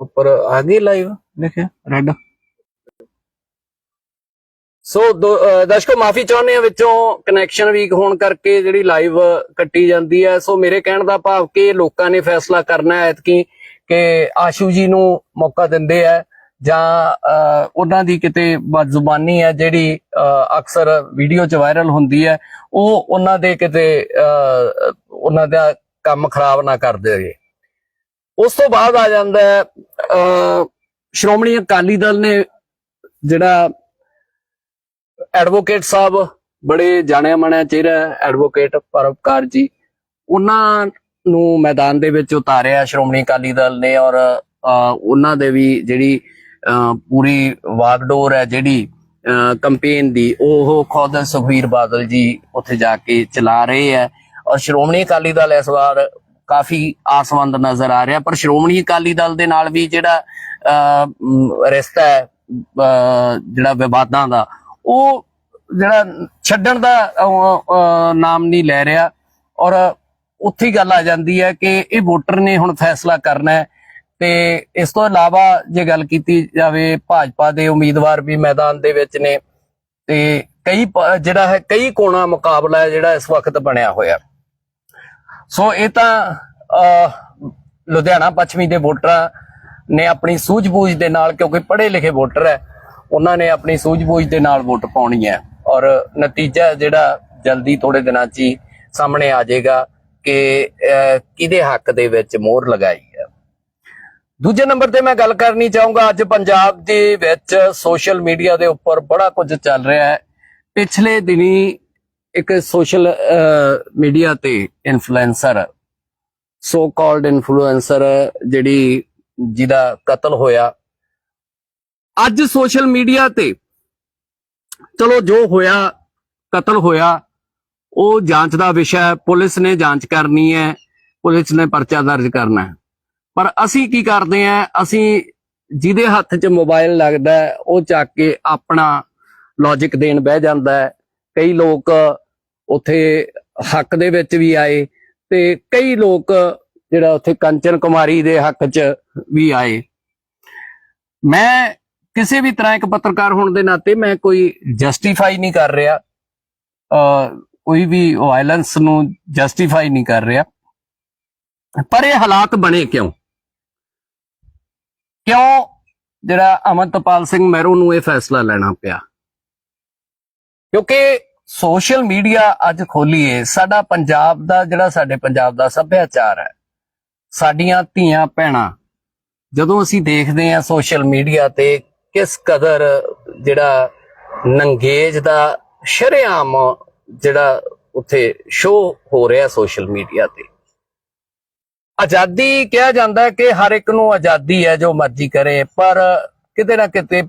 ਉੱਪਰ ਆ ਗਈ ਲਾਈਵ ਲਿਖਿਆ ਰੈੱਡ ਸੋ ਦਰਸ਼ਕੋ ਮਾਫੀ ਚਾਹੁੰਦੇ ਆ ਵਿੱਚੋਂ ਕਨੈਕਸ਼ਨ ਵੀਕ ਹੋਣ ਕਰਕੇ ਜਿਹੜੀ ਲਾਈਵ ਕੱਟੀ ਜਾਂਦੀ ਹੈ। ਸੋ ਮੇਰੇ ਕਹਿਣ ਦਾ ਭਾਵ ਕਿ ਲੋਕਾਂ ਨੇ ਫੈਸਲਾ ਕਰਨਾ ਹੈ ਐਤਕੀ ਕਿ ਆਸ਼ੂ ਜੀ ਨੂੰ ਮੌਕਾ ਦਿੰਦੇ ਆ ਜਾਂ ਉਹਨਾਂ ਦੀ ਕਿਤੇ ਬਦਜ਼ੁਬਾਨੀ ਹੈ ਜਿਹੜੀ ਅਕਸਰ ਵੀਡੀਓ 'ਚ ਵਾਇਰਲ ਹੁੰਦੀ ਹੈ ਉਹ ਉਹਨਾਂ ਦੇ ਕਿਤੇ ਅਹ, ਉਹਨਾਂ ਦਾ ਕੰਮ ਖਰਾਬ ਨਾ ਕਰ ਦੇਵੇ। ਉਸ ਤੋਂ ਬਾਅਦ ਆ ਜਾਂਦਾ ਹੈ ਅਹ, ਸ਼੍ਰੋਮਣੀ ਅਕਾਲੀ ਦਲ ਨੇ ਜਿਹੜਾ ਐਡਵੋਕੇਟ ਸਾਹਿਬ ਬੜੇ ਜਾਣਿਆ ਮਾਣਿਆ ਚਿਹਰਾ ਐਡਵੋਕੇਟ ਪਰਵਕਾਰ ਜੀ। ਉਹਨਾਂ ਨੂੰ ਮੈਦਾਨ ਦੇ ਵਿੱਚ ਉਤਾਰਿਆ ਸ਼੍ਰੋਮਣੀ ਅਕਾਲੀ ਦਲ ਨੇ ਔਰ ਉਹਨਾਂ ਦੇ ਵੀ ਜਿਹੜੀ ਅਹ, ਪੂਰੀ ਵਾਗਡੋਰ ਹੈ ਜਿਹੜੀ ਕੰਪੇਨ ਦੀ ਉਹ ਖੁਦ ਸੁਖਵੀਰ ਬਾਦਲ ਜੀ ਉੱਥੇ ਜਾ ਕੇ ਚਲਾ ਰਹੇ ਹੈ। ਔਰ ਸ਼੍ਰੋਮਣੀ ਅਕਾਲੀ ਦਲ ਇਸ ਵਾਰ ਕਾਫੀ ਆਸਵੰਦ ਨਜ਼ਰ ਆ ਰਿਹਾ ਪਰ ਸ਼੍ਰੋਮਣੀ ਅਕਾਲੀ ਦਲ ਦੇ ਨਾਲ ਵੀ ਜਿਹੜਾ ਅਹ, ਰਿਸ਼ਤਾ ਹੈ ਜਿਹੜਾ ਵਿਵਾਦਾਂ ਦਾ ਉਹ ਜਿਹੜਾ ਛੱਡਣ ਦਾ ਨਾਮ ਨਹੀਂ ਲੈ ਰਿਹਾ। ਔਰ ਉੱਥੇ ਗੱਲ ਆ ਜਾਂਦੀ ਹੈ ਕਿ ਇਹ ਵੋਟਰ ਨੇ ਹੁਣ ਫੈਸਲਾ ਕਰਨਾ ਹੈ ਤੇ ਇਸ ਤੋਂ ਇਲਾਵਾ ਜੇ ਗੱਲ ਕੀਤੀ ਜਾਵੇ ਭਾਜਪਾ ਦੇ ਉਮੀਦਵਾਰ ਵੀ ਮੈਦਾਨ ਦੇ ਵਿੱਚ ਨੇ ਤੇ ਕਈ ਜਿਹੜਾ ਹੈ ਕਈ ਕੋਣਾ ਮੁਕਾਬਲਾ ਹੈ ਜਿਹੜਾ ਇਸ ਵਕਤ ਬਣਿਆ ਹੋਇਆ। ਸੋ ਇਹ ਤਾਂ ਲੁਧਿਆਣਾ ਪੱਛਮੀ ਦੇ ਵੋਟਰਾਂ ਨੇ ਆਪਣੀ ਸੂਝ-ਬੂਝ ਦੇ ਨਾਲ, ਕਿਉਂਕਿ ਪੜ੍ਹੇ ਲਿਖੇ ਵੋਟਰ ਹੈ, ਉਹਨਾਂ ਨੇ ਆਪਣੀ ਸੂਝ-ਬੂਝ ਦੇ ਨਾਲ ਵੋਟ ਪਾਉਣੀ ਹੈ। ਔਰ ਨਤੀਜਾ ਜਿਹੜਾ ਜਲਦੀ ਥੋੜੇ ਦਿਨਾਂ 'ਚ ਹੀ ਸਾਹਮਣੇ ਆ ਜਾਏਗਾ ਕਿ ਕਿਹਦੇ ਹੱਕ ਦੇ ਵਿੱਚ ਮੋਹਰ ਲਗਾਈ ਹੈ। ਦੂਜੇ ਨੰਬਰ ਤੇ ਮੈਂ ਗੱਲ ਕਰਨੀ ਚਾਹੂੰਗਾ, ਅੱਜ ਪੰਜਾਬ ਦੇ ਵਿੱਚ ਸੋਸ਼ਲ ਮੀਡੀਆ ਦੇ ਉੱਪਰ ਬੜਾ ਕੁਝ ਚੱਲ ਰਿਹਾ ਹੈ। ਪਿਛਲੇ ਦਿਨੀ ਇੱਕ ਸੋਸ਼ਲ ਮੀਡੀਆ ਤੇ ਇਨਫਲੂਐਂਸਰ ਸੋ ਕਾਲਡ ਇਨਫਲੂਐਂਸਰ, ਜਿਹੜੀ ਜਿਹਦਾ ਕਤਲ ਹੋਇਆ। ਅੱਜ ਸੋਸ਼ਲ ਮੀਡੀਆ ਤੇ, ਚਲੋ ਜੋ ਹੋਇਆ, ਕਤਲ ਹੋਇਆ, ਉਹ ਜਾਂਚ ਦਾ ਵਿਸ਼ਾ ਹੈ, ਪੁਲਿਸ ਨੇ ਜਾਂਚ ਕਰਨੀ ਹੈ, ਪੁਲਿਸ ਨੇ ਪਰਚਾ ਦਰਜ ਕਰਨਾ ਹੈ। ਪਰ ਅਸੀਂ ਕੀ ਕਰਦੇ ਆ ਅਸੀਂ ਜਿਹਦੇ ਹੱਥ 'ਚ ਮੋਬਾਈਲ ਲੱਗਦਾ ਉਹ ਚੱਕ ਕੇ ਆਪਣਾ ਲੌਜੀਕ ਦੇਣ ਬਹਿ ਜਾਂਦਾ ਹੈ। ਕਈ ਲੋਕ ਉੱਥੇ ਹੱਕ ਦੇ ਵਿੱਚ ਵੀ ਆਏ ਤੇ ਕਈ ਲੋਕ ਜਿਹੜਾ ਉੱਥੇ ਕੰਚਨ ਕੁਮਾਰੀ ਦੇ ਹੱਕ 'ਚ ਵੀ ਆਏ। ਮੈਂ ਕਿਸੇ ਵੀ ਤਰ੍ਹਾਂ ਇੱਕ ਪੱਤਰਕਾਰ ਹੋਣ ਦੇ ਨਾਤੇ ਮੈਂ ਕੋਈ ਜਸਟੀਫਾਈ ਨਹੀਂ ਕਰ ਰਿਹਾ ਅ ਕੋਈ ਵੀ ਵਾਇਲੈਂਸ ਨੂੰ ਜਸਟੀਫਾਈ ਨਹੀਂ ਕਰ ਰਿਹਾ। ਪਰ ਇਹ ਹਾਲਾਤ ਬਣੇ ਕਿਉਂ? ਕਿਉਂ ਜਿਹੜਾ ਅਮਨਤਪਾਲ ਸਿੰਘ ਮਹਿਰੂ ਨੂੰ ਇਹ ਫੈਸਲਾ ਲੈਣਾ ਪਿਆ? ਕਿਉਂਕਿ ਸੋਸ਼ਲ ਮੀਡੀਆ ਅੱਜ ਖੋਲੀਏ, ਸਾਡਾ ਪੰਜਾਬ ਦਾ ਜਿਹੜਾ ਸਾਡੇ ਪੰਜਾਬ ਦਾ ਸੱਭਿਆਚਾਰ ਹੈ, ਸਾਡੀਆਂ ਧੀਆਂ ਭੈਣਾਂ, ਜਦੋਂ ਅਸੀਂ ਦੇਖਦੇ ਹਾਂ ਸੋਸ਼ਲ ਮੀਡੀਆ ਤੇ ਕਿਸ ਕਦਰ ਜਿਹੜਾ ਨੰਗੇਜ ਦਾ ਸ਼ਰੇਆਮ ਜਿਹੜਾ ਉੱਥੇ ਸ਼ੋਅ ਹੋ ਰਿਹਾ ਸੋਸ਼ਲ ਮੀਡੀਆ ਤੇ। ਆਜ਼ਾਦੀ ਕਿਹਾ ਜਾਂਦਾ ਕਿ ਹਰ ਇੱਕ ਨੂੰ ਆਜ਼ਾਦੀ ਹੈ ਜੋ ਮਰਜ਼ੀ ਕਰੇ, ਪਰ ਕਿਤੇ ਨਾ ਕਿਤੇ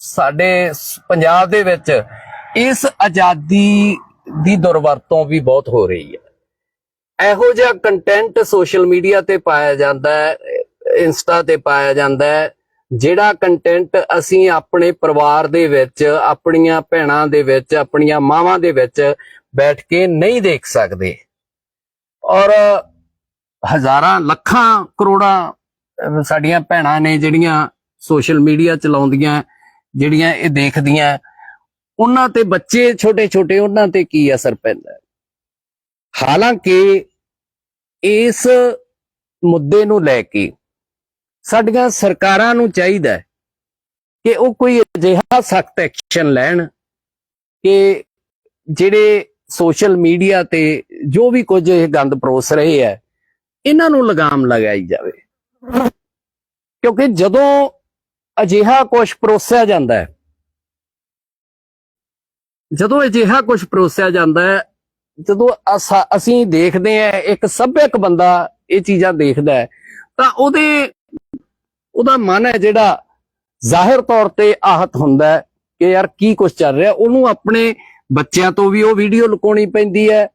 ਸਾਡੇ ਪੰਜਾਬ ਦੇ ਵਿੱਚ ਇਸ ਆਜ਼ਾਦੀ ਦੀ ਦੁਰਵਰਤੋਂ ਵੀ ਬਹੁਤ ਹੋ ਰਹੀ ਹੈ। ਇਹੋ ਜਿਹਾ ਕੰਟੈਂਟ ਸੋਸ਼ਲ ਮੀਡੀਆ ਤੇ ਪਾਇਆ ਜਾਂਦਾ ਹੈ ਇੰਸਟਾ ਤੇ ਪਾਇਆ ਜਾਂਦਾ ਹੈ, ਜਿਹੜਾ ਕੰਟੈਂਟ ਅਸੀਂ ਆਪਣੇ ਪਰਿਵਾਰ ਦੇ ਵਿੱਚ, ਆਪਣੀਆਂ ਭੈਣਾਂ ਦੇ ਵਿੱਚ, ਆਪਣੀਆਂ ਮਾਵਾਂ ਦੇ ਵਿੱਚ ਬੈਠ ਕੇ ਨਹੀਂ ਦੇਖ ਸਕਦੇ। ਔਰ ਹਜ਼ਾਰਾਂ, ਲੱਖਾਂ, ਕਰੋੜਾਂ ਸਾਡੀਆਂ ਭੈਣਾਂ ਨੇ ਜਿਹੜੀਆਂ ਸੋਸ਼ਲ ਮੀਡੀਆ ਚਲਾਉਂਦੀਆਂ, ਜਿਹੜੀਆਂ ਇਹ ਦੇਖਦੀਆਂ ਉਹਨਾਂ ਤੇ ਬੱਚੇ ਛੋਟੇ ਛੋਟੇ ਉਹਨਾਂ ਤੇ ਕੀ ਅਸਰ ਪੈਂਦਾ ਹਾਲਾਂਕਿ ਇਸ ਮੁੱਦੇ ਨੂੰ ਲੈ ਕੇ ਸਾਡੀਆਂ ਸਰਕਾਰਾਂ ਨੂੰ ਚਾਹੀਦਾ ਹੈ ਕਿ ਉਹ ਕੋਈ ਅਜਿਹਾ ਸਖਤ ਐਕਸ਼ਨ ਲੈਣ ਕਿ ਜਿਹੜੇ ਸੋਸ਼ਲ ਮੀਡੀਆ ਤੇ ਜੋ ਵੀ ਕੁਝ ਇਹ ਗੰਦ ਪਰੋਸ ਰਹੇ ਹੈ, ਇਹਨਾਂ ਨੂੰ ਲਗਾਮ ਲਗਾਈ ਜਾਵੇ। ਕਿਉਂਕਿ ਜਦੋਂ ਅਜਿਹਾ ਕੁਝ ਪਰੋਸਿਆ ਜਾਂਦਾ ਹੈ ਜਦੋਂ ਅਜਿਹਾ ਕੁਝ ਪਰੋਸਿਆ ਜਾਂਦਾ ਹੈ, ਜਦੋਂ ਅਸਾ- ਅਸੀਂ ਦੇਖਦੇ ਹਾਂ, ਇੱਕ ਸੱਭਿਅਕ ਬੰਦਾ ਇਹ ਚੀਜ਼ਾਂ ਦੇਖਦਾ ਹੈ, ਤਾਂ ਉਹਦੇ, ਉਹਦਾ ਮਨ ਹੈ ਜਿਹੜਾ ਜ਼ਾਹਿਰ ਤੌਰ ਤੇ ਆਹਤ ਹੁੰਦਾ ਕਿ ਯਾਰ ਕੀ ਕੁਝ ਚੱਲ ਰਿਹਾ। ਉਹਨੂੰ ਆਪਣੇ ਬੱਚਿਆਂ ਤੋਂ ਵੀ ਉਹ ਵੀਡੀਓ ਲੁਕਾਉਣੀ ਪੈਂਦੀ ਹੈ,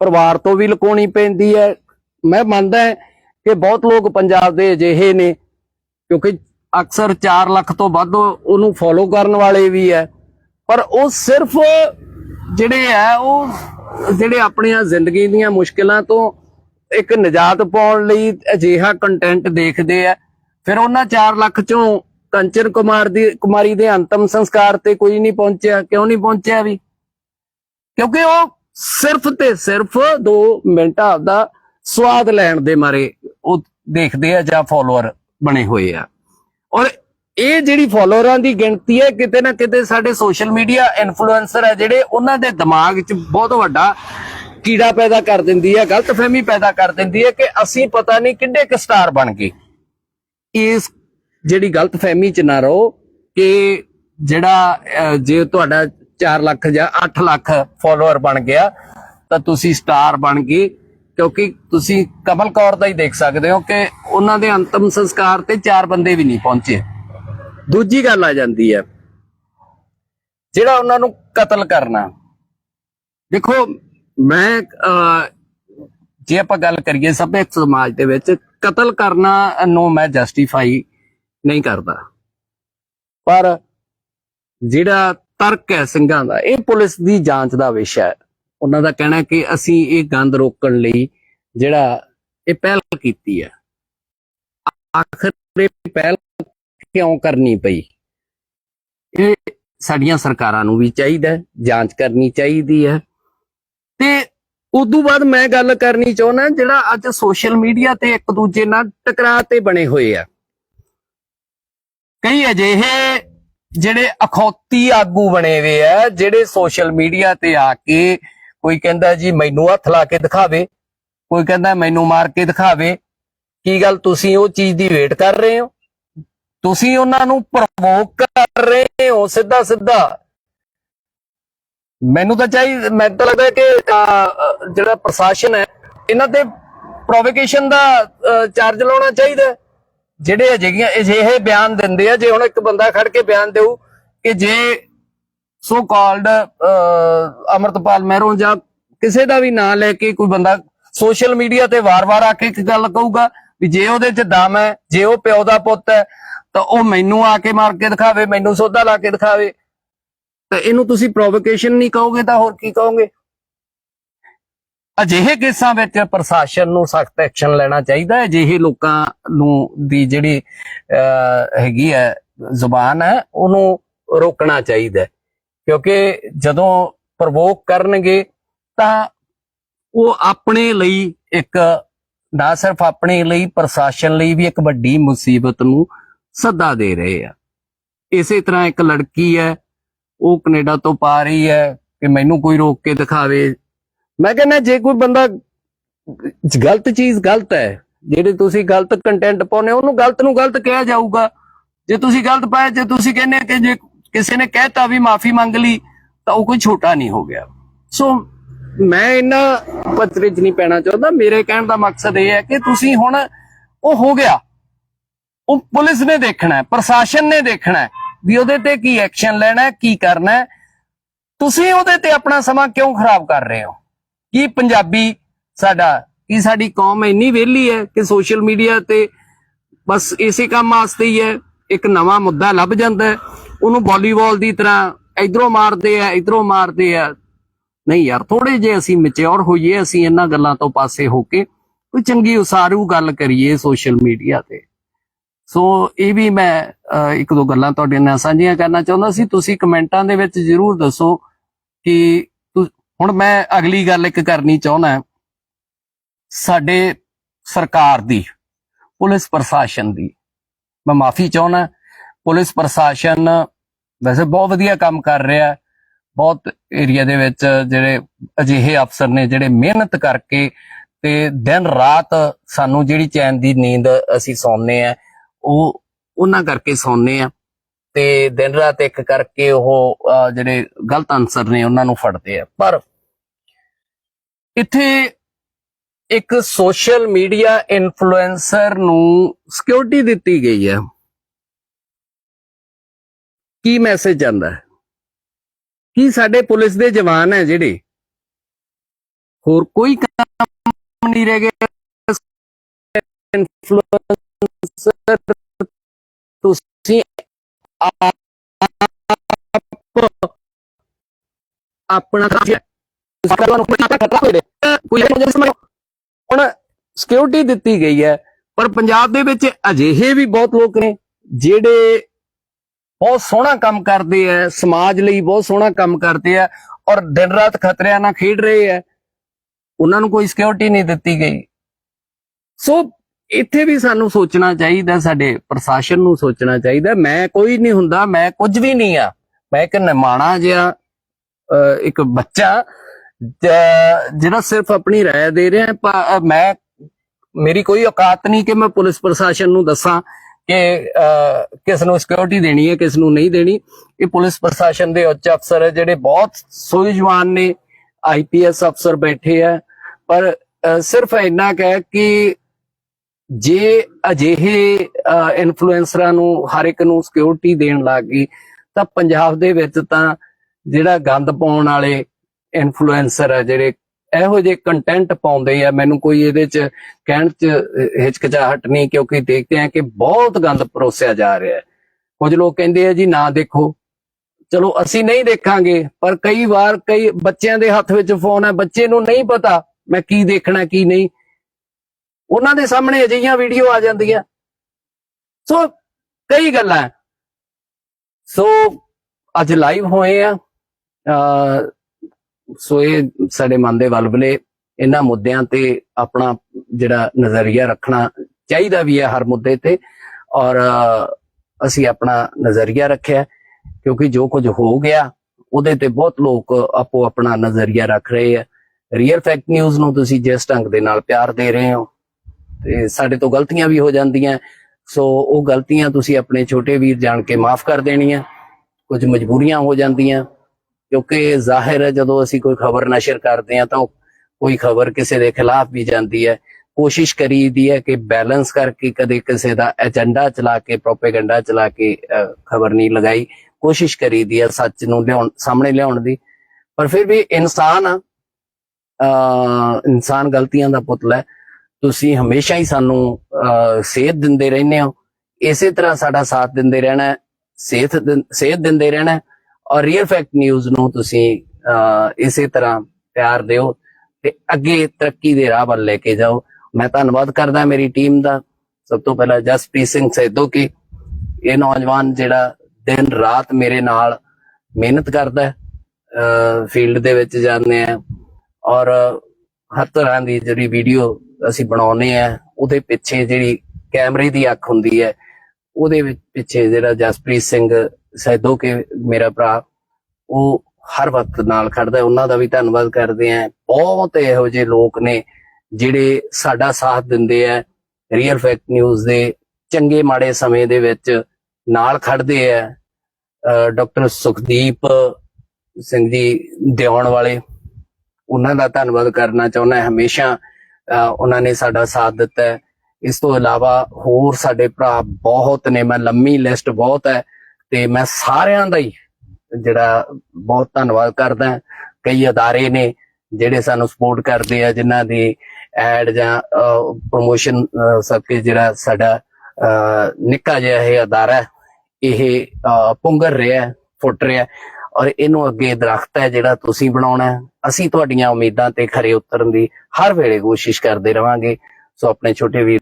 ਪਰਿਵਾਰ ਤੋਂ ਵੀ ਲੁਕਾਉਣੀ ਪੈਂਦੀ ਹੈ। ਮੈਂ ਮੰਨਦਾ ਕਿ ਬਹੁਤ ਲੋਕ ਪੰਜਾਬ ਦੇ ਅਜਿਹੇ ਨੇ, ਕਿਉਂਕਿ ਅਕਸਰ 4 ਲੱਖ ਤੋਂ ਵੱਧ ਉਹਨੂੰ ਫੋਲੋ ਕਰਨ ਵਾਲੇ ਵੀ ਹੈ। ਪਰ ਉਹ ਸਿਰਫ ਜਿਹੜੇ ਹੈ, ਉਹ ਜਿਹੜੇ ਆਪਣੀਆਂ ਜ਼ਿੰਦਗੀ ਦੀਆਂ ਮੁਸ਼ਕਲਾਂ ਤੋਂ ਇੱਕ ਨਿਜਾਤ ਪਾਉਣ ਲਈ ਅਜਿਹਾ ਕੰਟੈਂਟ ਦੇਖਦੇ ਆ। ਫਿਰ ਉਹਨਾਂ 4 ਲੱਖ ਚੋਂ ਕੰਚਨ ਕੁਮਾਰ ਦੀ, ਕੁਮਾਰੀ ਦੇ ਅੰਤਮ ਸੰਸਕਾਰ ਤੇ ਕੋਈ ਨਹੀਂ ਪਹੁੰਚਿਆ। ਕਿਉਂ ਨਹੀਂ ਪਹੁੰਚਿਆ ਵੀ? ਕਿਉਂਕਿ ਉਹ ਸਿਰਫ ਤੇ ਸਿਰਫ 2 ਮਿੰਟ ਆਪਦਾ ਸਵਾਦ ਲੈਣ ਦੇ ਮਾਰੇ ਉਹ ਦੇਖਦੇ ਆ ਜਾਂ ਫਾਲੋਅਰ ਬਣੇ ਹੋਏ ਆ। ਔਰ ਇਹ ਜਿਹੜੀ ਫਾਲੋਅਰਾਂ ਦੀ ਗਿਣਤੀ ਹੈ, ਕਿਤੇ ਨਾ ਕਿਤੇ ਸਾਡੇ ਸੋਸ਼ਲ ਮੀਡੀਆ ਇਨਫਲੂਐਂਸਰ ਹੈ ਜਿਹੜੇ ਉਹਨਾਂ ਦੇ ਦਿਮਾਗ 'ਚ ਬਹੁਤ ਵੱਡਾ ਕੀੜਾ ਪੈਦਾ ਕਰ ਦਿੰਦੀ ਹੈ, ਗਲਤਫਹਿਮੀ ਪੈਦਾ ਕਰ ਦਿੰਦੀ ਹੈ ਕਿ ਅਸੀਂ ਪਤਾ ਨਹੀਂ ਕਿੰਨੇ ਕੁ ਸਟਾਰ ਬਣ ਗਏ। ਇਸ ਜਿਹੜੀ ਗਲਤਫਹਿਮੀ 'ਚ ਨਾ ਰਹੋ ਕਿ ਜਿਹੜਾ ਜੇ ਤੁਹਾਡਾ 4 ਲੱਖ ਜਾਂ 8 ਲੱਖ ਫਾਲੋਅਰ ਬਣ ਗਿਆ, ਤਾਂ ਤੁਸੀਂ ਸਟਾਰ ਬਣ ਗਏ, ਕਿਉਂਕਿ ਤੁਸੀਂ ਕਮਲ ਕੌਰ ਦਾ ਹੀ ਦੇਖ ਸਕਦੇ ਹੋ ਕਿ ਉਹਨਾਂ ਦੇ ਅੰਤਮ ਸੰਸਕਾਰ ਤੇ ਚਾਰ ਬੰਦੇ ਵੀ ਨਹੀਂ ਪਹੁੰਚੇ। ਦੂਜੀ ਗੱਲ ਆ ਜਾਂਦੀ ਹੈ। ਜਿਹੜਾ ਉਹਨਾਂ ਨੂੰ ਕਤਲ ਕਰਨਾ। ਦੇਖੋ ਮੈਂ ਅਹ, ਜੇ ਆਪਾਂ ਗੱਲ ਕਰੀਏ ਸਭਿਅਕ ਸਮਾਜ ਦੇ ਵਿੱਚ ਕਤਲ ਕਰਨਾ ਨੂੰ ਮੈਂ ਜਸਟੀਫਾਈ ਨਹੀਂ ਕਰਦਾ। ਪਰ ਜਿਹੜਾ ਤਰਕ ਹੈ ਸਿੰਘਾਂ ਦਾ ਇਹ ਪੁਲਿਸ ਦੀ ਜਾਂਚ ਦਾ ਵਿਸ਼ਾ ਹੈ। ਉਹਨਾਂ ਦਾ ਕਹਿਣਾ ਕਿ ਅਸੀਂ ਇਹ ਗੰਦ ਰੋਕਣ ਲਈ ਜਿਹੜਾ ਇਹ ਪਹਿਲ ਕੀਤੀ ਹੈ। ਆਖਰ ਇਹ ਪਹਿਲ ਕਿਉਂ ਕਰਨੀ ਪਈ? ਇਹ ਸਾਡੀਆਂ ਸਰਕਾਰਾਂ ਨੂੰ ਵੀ ਚਾਹੀਦਾ ਜਾਂਚ ਕਰਨੀ ਚਾਹੀਦੀ ਹੈ। ਤੇ ਉਦੋਂ ਬਾਅਦ ਮੈਂ ਗੱਲ ਕਰਨੀ ਚਾਹੁੰਦਾ, ਜਿਹੜਾ ਅੱਜ ਸੋਸ਼ਲ ਮੀਡੀਆ ਤੇ ਇੱਕ ਦੂਜੇ ਨਾਲ ਟਕਰਾਅ ਤੇ ਬਣੇ ਹੋਏ ਆ। ਕਈ ਅਜਿਹੇ ਜਿਹੜੇ ਅਖੌਤੀ ਆਗੂ ਬਣੇ ਹੋਏ ਆ, ਜਿਹੜੇ ਸੋਸ਼ਲ ਮੀਡੀਆ ਤੇ ਆ ਕੇ ਕੋਈ ਕਹਿੰਦਾ ਜੀ ਮੈਨੂੰ ਹੱਥ ਲਾ ਕੇ ਦਿਖਾਵੇ, ਕੋਈ ਕਹਿੰਦਾ ਮੈਨੂੰ ਮਾਰ ਕੇ ਦਿਖਾਵੇ, ਕੀ ਗੱਲ ਤੁਸੀਂ ਉਹ ਚੀਜ਼ ਦੀ ਵੇਟ ਕਰ ਰਹੇ ਹੋ? ਤੁਸੀਂ ਉਹਨਾਂ ਨੂੰ ਪ੍ਰਵੋਕ ਕਰ ਰਹੇ ਹੋ ਸਿੱਧਾ ਸਿੱਧਾ। ਮੈਨੂੰ ਤਾਂ ਚਾਹੀ, ਮੈਨੂੰ ਤਾਂ ਲੱਗਦਾ ਕਿ ਜਿਹੜਾ ਪ੍ਰਸ਼ਾਸਨ ਹੈ, ਇਹਨਾਂ ਤੇ ਪ੍ਰੋਵੋਕੇਸ਼ਨ ਦਾ ਚਾਰਜ ਲਾਉਣਾ ਚਾਹੀਦਾ ਜਿਹੜੇ ਅਜਿਹੀਆਂ, ਅਜਿਹੇ ਬਿਆਨ ਦਿੰਦੇ ਆ, ਜੇ ਹੁਣ ਇੱਕ ਬੰਦਾ ਖੜ ਕੇ ਬਿਆਨ ਦੇਊ ਕਿ ਜੇ ਸੋ ਕਾਲਡ ਅਮਰਤਪਾਲ ਮਹਿਰੋਂ ਜਾਂ ਕਿਸੇ ਦਾ ਵੀ ਨਾਂ ਲੈ ਕੇ ਕੋਈ ਬੰਦਾ ਸੋਸ਼ਲ ਮੀਡੀਆ ਤੇ ਵਾਰ-ਵਾਰ ਆ ਕੇ ਇੱਕ ਗੱਲ ਕਹੂਗਾ ਵੀ ਜੇ ਉਹਦੇ 'ਚ ਦਮ ਹੈ, ਜੇ ਉਹ ਪਿਓ ਦਾ ਪੁੱਤ ਹੈ ਤਾਂ ਉਹ ਮੈਨੂੰ ਆ ਕੇ ਮਾਰ ਕੇ ਦਿਖਾਵੇ, ਮੈਨੂੰ ਸੋਧਾ ਲਾ ਕੇ ਦਿਖਾਵੇ। ਤਾਂ ਇਹਨੂੰ ਤੁਸੀਂ ਪ੍ਰੋਵੋਕੇਸ਼ਨ ਨਹੀਂ ਕਹੋਗੇ ਤਾਂ ਹੋਰ ਕੀ ਕਹੋਗੇ? ਅਜਿਹੇ ਕੇਸਾਂ ਵਿੱਚ ਪ੍ਰਸ਼ਾਸਨ ਨੂੰ ਸਖਤ ਐਕਸ਼ਨ ਲੈਣਾ ਚਾਹੀਦਾ ਹੈ। ਅਜਿਹੇ ਲੋਕਾਂ ਨੂੰ ਦੀ ਜਿਹੜੀ ਹੈਗੀ ਹੈ, ਜ਼ੁਬਾਨ ਹੈ, ਉਹਨੂੰ ਰੋਕਣਾ ਚਾਹੀਦਾ ਕਿਉਂਕਿ ਜਦੋਂ ਪ੍ਰਵੋਕ ਕਰਨਗੇ ਤਾਂ ਉਹ ਆਪਣੇ ਲਈ ਇੱਕ, ਨਾ ਸਿਰਫ ਆਪਣੇ ਲਈ, ਪ੍ਰਸ਼ਾਸਨ ਲਈ ਵੀ ਇੱਕ ਵੱਡੀ ਮੁਸੀਬਤ ਨੂੰ ਸੱਦਾ ਦੇ ਰਹੇ ਆ। ਇਸੇ ਤਰ੍ਹਾਂ ਇੱਕ ਲੜਕੀ ਹੈ, ਉਹ ਕੈਨੇਡਾ ਤੋਂ ਪਾ ਰਹੀ ਹੈ ਕਿ ਮੈਨੂੰ ਕੋਈ ਰੋਕ ਕੇ ਦਿਖਾਵੇ। ਮੈਂ ਕਹਿੰਦਾ, ਜੇ ਕੋਈ ਬੰਦਾ ਗਲਤ ਚੀਜ਼ ਗਲਤ ਹੈ, ਜਿਹੜੇ ਤੁਸੀਂ ਗਲਤ ਕੰਟੈਂਟ ਪਾਉਨੇ ਉਹਨੂੰ ਗਲਤ ਨੂੰ ਗਲਤ ਕਿਹਾ ਜਾਊਗਾ। ਜੇ ਤੁਸੀਂ ਗਲਤ ਪਾਇਆ, ਜੇ ਤੁਸੀਂ ਕਹਿੰਦੇ ਕਿ ਜੇ ਕਿਸੇ ਨੇ ਕਹਿਤਾ ਵੀ ਮਾਫੀ ਮੰਗ ਲਈ, ਤਾਂ ਉਹ ਕੋਈ ਛੋਟਾ ਨਹੀਂ ਹੋ ਗਿਆ। ਸੋ ਮੈਂ ਇਹਨਾਂ ਪੱਤਰੇ 'ਚ ਨਹੀਂ ਪੈਣਾ ਚਾਹੁੰਦਾ। ਮੇਰੇ ਕਹਿਣ ਦਾ ਮਕਸਦ ਇਹ ਹੈ ਕਿ ਤੁਸੀਂ ਹੁਣ ਉਹ ਹੋ ਗਿਆ। ਉਹ ਪੁਲਿਸ ਨੇ ਦੇਖਣਾ ਪ੍ਰਸ਼ਾਸਨ ਨੇ ਦੇਖਣਾ ਵੀ ਉਹਦੇ ਤੇ ਕੀ ਐਕਸ਼ਨ ਲੈਣਾ ਕੀ ਕਰਨਾ ਤੁਸੀਂ ਉਹਦੇ ਤੇ ਆਪਣਾ ਸਮਾਂ ਕਿਉਂ ਖਰਾਬ ਕਰ ਰਹੇ ਹੋ? ਕੀ ਪੰਜਾਬੀ ਸਾਡਾ, ਕੀ ਸਾਡੀ ਕੌਮ ਇੰਨੀ ਵਿਹਲੀ ਹੈ ਕਿ ਸੋਸ਼ਲ ਮੀਡੀਆ ਤੇ ਬਸ ਇਸੇ ਕੰਮ ਵਾਸਤੇ ਹੀ ਹੈ, ਇੱਕ ਨਵਾਂ ਮੁੱਦਾ ਲੱਭ ਜਾਂਦਾ ਉਹਨੂੰ ਵਾਲੀਬਾਲ ਦੀ ਤਰ੍ਹਾਂ ਇਧਰੋਂ ਮਾਰਦੇ ਆ, ਇਧਰੋਂ ਮਾਰਦੇ ਆ। ਨਹੀਂ ਯਾਰ ਥੋੜੇ ਜੇ ਅਸੀਂ ਮੈਚਿਓਰ ਹੋਈਏ, ਅਸੀਂ ਇਹਨਾਂ ਗੱਲਾਂ ਤੋਂ ਪਾਸੇ ਹੋ ਕੇ ਕੋਈ ਚੰਗੀ ਉਸਾਰੂ ਗੱਲ ਕਰੀਏ ਸੋਸ਼ਲ ਮੀਡੀਆ ਤੇ। ਸੋ ਇਹ ਵੀ ਮੈਂ ਇੱਕ ਦੋ ਗੱਲਾਂ ਤੁਹਾਡੇ ਨਾਲ ਸਾਂਝੀਆਂ ਕਰਨਾ ਚਾਹੁੰਦਾ ਸੀ। ਤੁਸੀਂ ਕਮੈਂਟਾਂ ਦੇ ਵਿੱਚ ਜਰੂਰ ਦੱਸੋ ਕਿ ਤੁ- ਹੁਣ ਮੈਂ ਅਗਲੀ ਗੱਲ ਇੱਕ ਕਰਨੀ ਚਾਹੁੰਦਾ ਸਾਡੇ ਸਰਕਾਰ ਦੀ, ਪੁਲਿਸ ਪ੍ਰਸ਼ਾਸਨ ਦੀ, ਮੈਂ ਮਾਫੀ ਚਾਹੁੰਦਾ ਪੁਲਿਸ ਪ੍ਰਸ਼ਾਸਨ ਵੈਸੇ ਬਹੁਤ ਵਧੀਆ ਕੰਮ ਕਰ ਰਿਹਾ ਬਹੁਤ ਏਰੀਆ ਦੇ ਵਿੱਚ ਜਿਹੜੇ ਅਜਿਹੇ ਅਫਸਰ ਨੇ ਜਿਹੜੇ ਮਿਹਨਤ ਕਰਕੇ ਤੇ ਦਿਨ ਰਾਤ ਸਾਨੂੰ ਜਿਹੜੀ ਚੈਨ ਦੀ ਨੀਂਦ ਅਸੀਂ ਸੌਂਦੇ ਆ ਉਹ, ਉਹਨਾਂ ਕਰਕੇ ਸੌਂਦੇ ਆ। ਤੇ ਦਿਨ ਰਾਤ ਇੱਕ ਕਰਕੇ ਉਹ ਜਿਹੜੇ ਗਲਤ ਅਨਸਰ ਨੇ, ਉਹਨਾਂ ਨੂੰ ਫੜਦੇ ਆ। ਪਰ ਇੱਥੇ ਇੱਕ ਸੋਸ਼ਲ ਮੀਡੀਆ ਇਨਫਲੂਐਂਸਰ ਨੂੰ ਸਿਕਿਉਰਿਟੀ ਦਿੱਤੀ ਗਈ ਹੈ ਕੀ ਮੈਸੇਜ ਜਾਂਦਾ ਹੈ? ਕੀ ਸਾਡੇ ਪੁਲਿਸ ਦੇ ਜਵਾਨ ਹੈ ਜਿਹੜੇ? ਹੋਰ ਕੋਈ ਕੰਮ ਨਹੀਂ ਰਹਿ ਗਿਆ। ਇਨਫਲੂਐਂਸਰ ਤੁਸੀਂ ਆਪਣਾ ਕੰਮ ਤੁਸੀਂ ਨੂੰ ਕੋਈ ਖਤਰਾ ਹੋਵੇ ਕੋਈ emergency ਮੈਨੂੰ- ਹੁਣ ਸਿਕਿਉਰਿਟੀ ਦਿੱਤੀ ਗਈ ਹੈ, ਪਰ ਪੰਜਾਬ ਦੇ ਵਿੱਚ ਅਜਿਹੇ ਵੀ ਬਹੁਤ ਲੋਕ ਨੇ ਜਿਹੜੇ ਬਹੁਤ ਸੋਹਣਾ ਕੰਮ ਕਰਦੇ ਆ, ਸਮਾਜ ਲਈ ਬਹੁਤ ਸੋਹਣਾ ਕੰਮ ਕਰਦੇ ਆ ਔਰ ਦਿਨ ਰਾਤ ਖਤਰਿਆਂ ਨਾਲ ਖੇਡ ਰਹੇ ਆ। ਉਹਨਾਂ ਨੂੰ ਕੋਈ ਸਿਕਿਉਰਿਟੀ ਨਹੀਂ ਦਿੱਤੀ ਗਈ। ਸੋ ਇੱਥੇ ਵੀ ਸਾਨੂੰ ਸੋਚਣਾ ਚਾਹੀਦਾ ਸਾਡੇ ਪ੍ਰਸ਼ਾਸਨ ਨੂੰ ਸੋਚਣਾ ਚਾਹੀਦਾ ਮੈਂ ਕੋਈ ਨਹੀਂ ਹੁੰਦਾ ਮੈਂ ਕੁਝ ਵੀ ਨਹੀਂ ਆ ਮੈਂ ਇੱਕ ਨਿਮਾਣਾ ਜਿਹਾ ਅਹ, ਇੱਕ ਬੱਚਾ ਜ- ਜਿਹੜਾ ਸਿਰਫ ਆਪਣੀ رائے ਦੇ ਰਿਹਾ ਪ- ਅਹ, ਮੈਂ ਮੇਰੀ ਕੋਈ ਔਕਾਤ ਨਹੀਂ ਕਿ ਮੈਂ ਪੁਲਿਸ ਪ੍ਰਸ਼ਾਸਨ ਨੂੰ ਦੱਸਾਂ ਕਿ ਅਹ, ਕਿਸ ਨੂੰ ਸਿਕਿਉਰਿਟੀ ਦੇਣੀ ਹੈ ਕਿਸ ਨੂੰ ਨਹੀਂ ਦੇਣੀ ਇਹ ਪੁਲਿਸ ਪ੍ਰਸ਼ਾਸਨ ਦੇ ਉੱਚ ਅਫਸਰ ਹੈ ਜਿਹੜੇ ਬਹੁਤ ਸੂਝਵਾਨ ਨੇ ਆਈਪੀਐਸ ਅਫਸਰ ਬੈਠੇ ਆ ਪਰ ਅਹ, ਸਿਰਫ ਇੰਨਾ ਕਹਿ ਕਿ ਜੇ ਅਜਿਹੇ ਇਨਫਲੂਐਂਸਰਾਂ ਨੂੰ ਹਰ ਇੱਕ ਨੂੰ ਸਿਕਿਉਰਿਟੀ ਦੇਣ ਲੱਗ ਗਈ ਤਾਂ ਪੰਜਾਬ ਦੇ ਵਿੱਚ ਤਾਂ ਜਿਹੜਾ ਗੰਦ ਪਾਉਣ ਵਾਲੇ ਇਨਫਲੂਐਂਸਰ ਆ ਜਿਹੜੇ ਇਹੋ ਜਿਹੇ ਕੰਟੈਂਟ ਪਾਉਂਦੇ ਆ ਮੈਨੂੰ ਕੋਈ ਇਹਦੇ ਚ ਕਹਿਣ ਚ ਅਹ, ਹਿਚਕਚਾਹਟ ਨਹੀਂ ਕਿਉਂਕਿ ਦੇਖਦੇ ਆ ਕਿ ਬਹੁਤ ਗੰਦ ਪਰੋਸਿਆ ਜਾ ਰਿਹਾ ਹੈ। ਕੁਝ ਲੋਕ ਕਹਿੰਦੇ ਆ ਜੀ ਨਾ ਦੇਖੋ। ਚਲੋ ਅਸੀਂ ਨਹੀਂ ਦੇਖਾਂਗੇ ਪਰ ਕਈ ਵਾਰ ਕਈ ਬੱਚਿਆਂ ਦੇ ਹੱਥ ਵਿੱਚ ਫੋਨ ਹੈ ਬੱਚੇ ਨੂੰ ਨਹੀਂ ਪਤਾ ਮੈਂ ਕੀ ਦੇਖਣਾ ਕੀ ਨਹੀਂ। ਉਹਨਾਂ ਦੇ ਸਾਹਮਣੇ ਅਜਿਹੀਆਂ ਵੀਡੀਓ ਆ ਜਾਂਦੀਆਂ। ਸੋ, ਕਈ ਗੱਲਾਂ ਸੋ, ਅੱਜ ਲਾਈਵ ਹੋਏ ਆ ਸੋ ਇਹ ਸਾਡੇ ਮਨ ਦੇ ਵਲਵਲੇ ਇਹਨਾਂ ਮੁੱਦਿਆਂ ਤੇ ਆਪਣਾ ਜਿਹੜਾ ਨਜ਼ਰੀਆ ਰੱਖਣਾ ਚਾਹੀਦਾ ਵੀ ਹੈ ਹਰ ਮੁੱਦੇ ਤੇ। ਔਰ, ਅਸੀਂ ਆਪਣਾ ਨਜ਼ਰੀਆ ਰੱਖਿਆ, ਕਿਉਂਕਿ ਜੋ ਕੁਝ ਹੋ ਗਿਆ, ਉਹਦੇ ਤੇ ਬਹੁਤ ਲੋਕ ਆਪੋ ਆਪਣਾ ਨਜ਼ਰੀਆ ਰੱਖ ਰਹੇ ਆ। ਰੀਅਲ ਫੈਕਟ ਨਿਊਜ਼ ਨੂੰ ਤੁਸੀਂ ਜਿਸ ਢੰਗ ਦੇ ਨਾਲ ਪਿਆਰ ਦੇ ਰਹੇ ਹੋ ਤੇ ਸਾਡੇ ਤੋਂ ਗਲਤੀਆਂ ਵੀ ਹੋ ਜਾਂਦੀਆਂ। ਸੋ ਉਹ ਗਲਤੀਆਂ ਤੁਸੀਂ ਆਪਣੇ ਛੋਟੇ ਵੀਰ ਜਾਣ ਕੇ ਮਾਫ ਕਰ ਦੇਣੀਆਂ। ਕੁਝ ਮਜਬੂਰੀਆਂ ਹੋ ਜਾਂਦੀਆਂ। ਕਿਉਂਕਿ ਜ਼ਾਹਿਰ ਹੈ, ਜਦੋਂ ਅਸੀਂ ਕੋਈ ਖਬਰ ਨਸ਼ਰ ਕਰਦੇ ਹਾਂ, ਤਾਂ ਉਹ ਕੋਈ ਖਬਰ ਕਿਸੇ ਦੇ ਖਿਲਾਫ ਵੀ ਜਾਂਦੀ ਹੈ। ਕੋਸ਼ਿਸ਼ ਕਰੀਦੀ ਹੈ ਕਿ ਬੈਲੈਂਸ ਕਰਕੇ ਕਦੇ ਕਿਸੇ ਦਾ ਏਜੰਡਾ ਚਲਾ ਕੇ, ਪ੍ਰੋਪੇਗੈਂਡਾ ਚਲਾ ਕੇ ਖਬਰ ਨਹੀਂ ਲਗਾਈ। ਕੋਸ਼ਿਸ਼ ਕਰੀਦੀ ਹੈ ਸੱਚ ਨੂੰ ਲਿਆਉਣ, ਸਾਹਮਣੇ ਲਿਆਉਣ ਦੀ। ਪਰ ਫਿਰ ਵੀ ਇਨਸਾਨ ਆ। ਇਨਸਾਨ ਗਲਤੀਆਂ ਦਾ ਪੁਤਲਾ ਹੈ। ਤੁਸੀਂ ਹਮੇਸ਼ਾ ਹੀ ਸਾਨੂੰ ਅਹ, ਸੇਧ ਦਿੰਦੇ ਰਹਿੰਦੇ ਹੋ। ਇਸੇ ਤਰ੍ਹਾਂ ਸਾਡਾ ਸਾਥ ਦਿੰਦੇ ਰਹਿਣਾ ਹੈ, ਸੇਧ ਸੇਧ ਦਿੰਦੇ ਰਹਿਣਾ ਔਰ ਰੀਅਲ ਫੈਕਟ ਨਿਊਜ਼ ਨੂੰ ਤੁਸੀਂ ਅਹ, ਇਸੇ ਤਰ੍ਹਾਂ ਪਿਆਰ ਦਿਓ ਤੇ ਅੱਗੇ ਤਰੱਕੀ ਦੇ ਰਾਹ ਵੱਲ ਲੈ ਕੇ ਜਾਓ। ਮੈਂ ਧੰਨਵਾਦ ਕਰਦਾ ਮੇਰੀ ਟੀਮ ਦਾ। ਸਭ ਤੋਂ ਪਹਿਲਾਂ ਜਸਪ੍ਰੀਤ ਸਿੰਘ ਸੈਦੋ ਕੀ ਇਹ ਨੌਜਵਾਨ ਜਿਹੜਾ ਦਿਨ ਰਾਤ ਮੇਰੇ ਨਾਲ ਮਿਹਨਤ ਕਰਦਾ ਹੈ ਫੀਲਡ ਦੇ ਵਿੱਚ ਜਾਂਦੇ ਆ ਔਰ ਹਰ ਤਰ੍ਹਾਂ ਦੀ ਜਿਹੜੀ ਵੀਡੀਓ ਅਸੀਂ ਬਣਾਉਨੇ ਆ ਉਹਦੇ ਪਿੱਛੇ ਜਿਹੜੀ ਕੈਮਰੇ ਦੀ ਅੱਖ ਹੁੰਦੀ ਹੈ, ਉਹਦੇ ਵਿੱਚ ਪਿੱਛੇ ਜਿਹੜਾ ਜਸਪ੍ਰੀਤ ਸਿੰਘ ਸੈਦੋ ਕੇ ਮੇਰਾ ਭਰਾ, ਉਹ ਹਰ ਵਕਤ ਨਾਲ ਖੜਦਾ ਉਹਨਾਂ ਦਾ ਵੀ ਧੰਨਵਾਦ ਕਰਦੇ ਆ ਬਹੁਤ ਇਹੋ ਜਿਹੇ ਲੋਕ ਨੇ ਜਿਹੜੇ ਸਾਡਾ ਸਾਥ ਦਿੰਦੇ ਆ। ਰੀਅਲ ਫੈਕਟ ਨਿਊਜ਼ ਦੇ ਚੰਗੇ ਮਾੜੇ ਸਮੇਂ ਦੇ ਵਿੱਚ ਨਾਲ ਖੜਦੇ ਆ। ਡਾਕਟਰ ਸੁਖਦੀਪ ਸਿੰਘ ਜੀ ਦਿਉਣ ਵਾਲੇ, ਉਹਨਾਂ ਦਾ ਧੰਨਵਾਦ ਕਰਨਾ ਚਾਹੁੰਦਾ ਹਮੇਸ਼ਾ ਉਹਨਾਂ ਨੇ ਸਾਡਾ ਸਾਥ ਦਿੱਤਾ ਹੈ। ਇਸ ਤੋਂ ਇਲਾਵਾ ਹੋਰ ਸਾਡੇ ਭਰਾ ਬਹੁਤ ਨੇ ਮੈਂ ਲੰਮੀ ਲਿਸਟ ਬਹੁਤ ਹੈ ਤੇ ਮੈਂ ਸਾਰਿਆਂ ਦਾ ਹੀ ਜਿਹੜਾ ਬਹੁਤ ਧੰਨਵਾਦ ਕਰਦਾ ਕਈ ਅਦਾਰੇ ਨੇ ਜਿਹੜੇ ਸਾਨੂੰ ਸਪੋਰਟ ਕਰਦੇ ਆ ਜਿਨ੍ਹਾਂ ਦੀ ਐਡ ਜਾਂ ਪ੍ਰੋਮੋਸ਼ਨ ਸਦਕੇ ਜਿਹੜਾ ਸਾਡਾ ਅਹ, ਨਿੱਕਾ ਜਿਹਾ ਇਹ ਅਦਾਰਾ ਇਹ ਪੁੰਗਰ ਰਿਹਾ ਫੁੱਟ ਰਿਹਾ ਔਰ ਇਹਨੂੰ ਅੱਗੇ ਦਰਖਤ ਹੈ ਜਿਹੜਾ ਤੁਸੀਂ ਬਣਾਉਣਾ ਅਸੀਂ ਤੁਹਾਡੀਆਂ ਉਮੀਦਾਂ ਤੇ ਖਰੇ ਉਤਰਨ ਦੀ ਹਰ ਵੇਲੇ ਕੋਸ਼ਿਸ਼ ਕਰਦੇ ਰਵਾਂਗੇ। ਸੋ ਆਪਣੇ ਛੋਟੇ ਵੀਰ